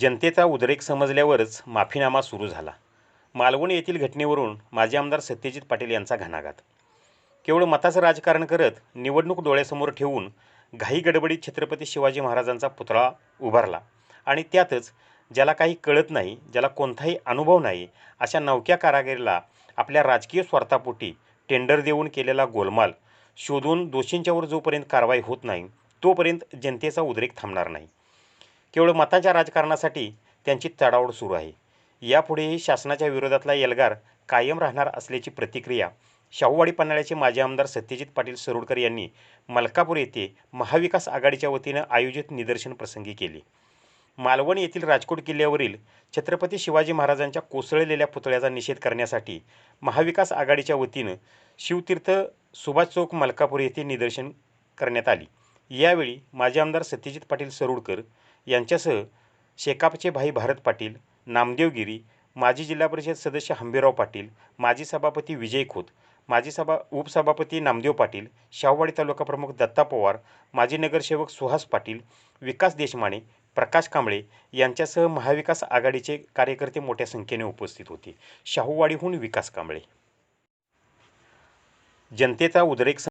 जनतेचा उद्रेक समजल्यावरच माफीनामा सुरू झाला. मालवण येथील घटनेवरून माजी आमदार सत्यजित पाटील यांचा घणाघात. केवळ मताचं राजकारण करत निवडणूक डोळ्यासमोर ठेवून घाई गडबडीत छत्रपती शिवाजी महाराजांचा पुतळा उभारला आणि त्यातच ज्याला काही कळत नाही ज्याला कोणताही अनुभव नाही अशा नवक्या कारागिरीला आपल्या राजकीय स्वार्थापोटी टेंडर देऊन केलेला गोलमाल शोधून दोषींच्यावर जोपर्यंत कारवाई होत नाही तोपर्यंत जनतेचा उद्रेक थांबणार नाही. केवळ मताच्या राजकारणासाठी त्यांची चढाओढ सुरू आहे. यापुढेही शासनाच्या विरोधातला एल्गार कायम राहणार असल्याची प्रतिक्रिया शाहूवाडी पन्हाळ्याचे माजी आमदार सत्यजित पाटील सरोडकर यांनी मलकापूर येथे महाविकास आघाडीच्या वतीनं आयोजित निदर्शन प्रसंगी केले. मालवण येथील राजकोट किल्ल्यावरील छत्रपती शिवाजी महाराजांच्या कोसळलेल्या पुतळ्याचा निषेध करण्यासाठी महाविकास आघाडीच्या वतीनं शिवतीर्थ सुभाष चौक मलकापूर येथे निदर्शन करण्यात आली. यावेळी माजी आमदार सत्यजित पाटील सरोडकर यांच्यासह शेकापचे भाई भारत पाटील नामदेवगिरी माजी जिल्हा परिषद सदस्य हंबीराव पाटील माजी सभापती विजय खोत माजी सभा उपसभापती नामदेव पाटील शाहूवाडी तालुका प्रमुख दत्ता पवार माजी नगरसेवक सुहास पाटील विकास देशमाने प्रकाश कांबळे यांच्यासह महाविकास आघाडीचे कार्यकर्ते मोठ्या संख्येने उपस्थित होते. शाहूवाडीहून विकास कांबळे. जनतेचा उद्रेक